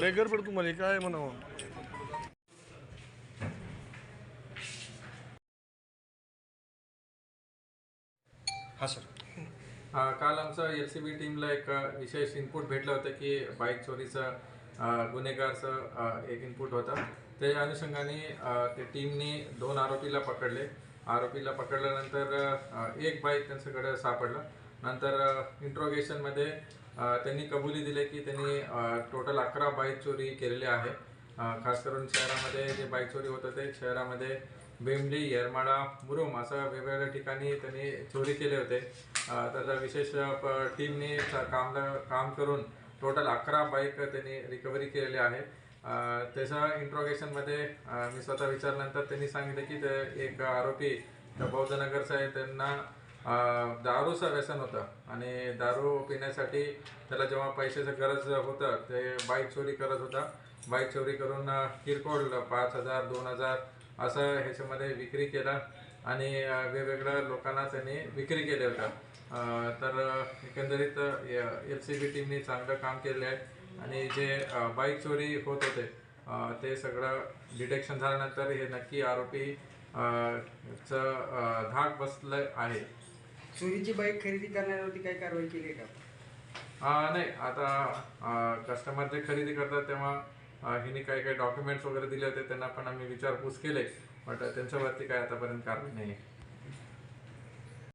लेगर पड तुम्हाला काय म्हणावं? हा सर काल आमचा एल सी बी टीमला एक विशेष इनपुट भेटलं होतं की बाईक चोरीचा गुन्हेगारचं एक इनपुट होता. त्या अनुषंगाने ते टीमने दोन आरोपीला पकडले. आरोपीला पकडल्यानंतर एक बाईक त्यांच्याकडे सापडलं. नंतर इंट्रोगेशनमध्ये त्यांनी कबुली दिले की त्यांनी टोटल अकरा बाईक चोरी केलेली आहे. खास करून शहरामध्ये जे बाईक चोरी होत होते शहरामध्ये बेंबली येरमाळा मुरुम असं वेगवेगळ्या ठिकाणी त्यांनी चोरी केले होते. त्याचा विशेष प- टीमने कामला काम करून टोटल अकरा बाईक त्यांनी रिकव्हरी केलेली आहे. त्याच्या इंट्रोगेशनमध्ये मी स्वतः विचारल्यानंतर त्यांनी सांगितलं की ते एक आरोपी बौद्धनगरचा आहे. त्यांना दारूचं व्यसन होतं आणि दारू पिण्यासाठी त्याला जेव्हा पैशाचं गरज होतं ते बाईक चोरी करत होता. बाईक चोरी करून किरकोळ पाच हजार दोन हजार असं ह्याच्यामध्ये विक्री केला आणि वेगवेगळ्या लोकांना त्यांनी विक्री केल्या होत्या तर एकंदरीत एल सी बी टीमने चांगलं काम केले आहे. आणि जे बाईक चोरी होत होते ते सगळं डिटेक्शन झाल्यानंतर हे नक्की आरोपी चं धाक बसलं आहे. चोरीची बाईक खरेदी करण्यावरती काही कारवाई केली आहे का? नाही. आता कस्टमर जे खरेदी करतात तेव्हा हिने काही काही डॉक्युमेंट्स वगैरे दिले होते त्यांना पण आम्ही विचारपूस केले बट त्यांच्यावरती काय आतापर्यंत कारवाई नाही आहे.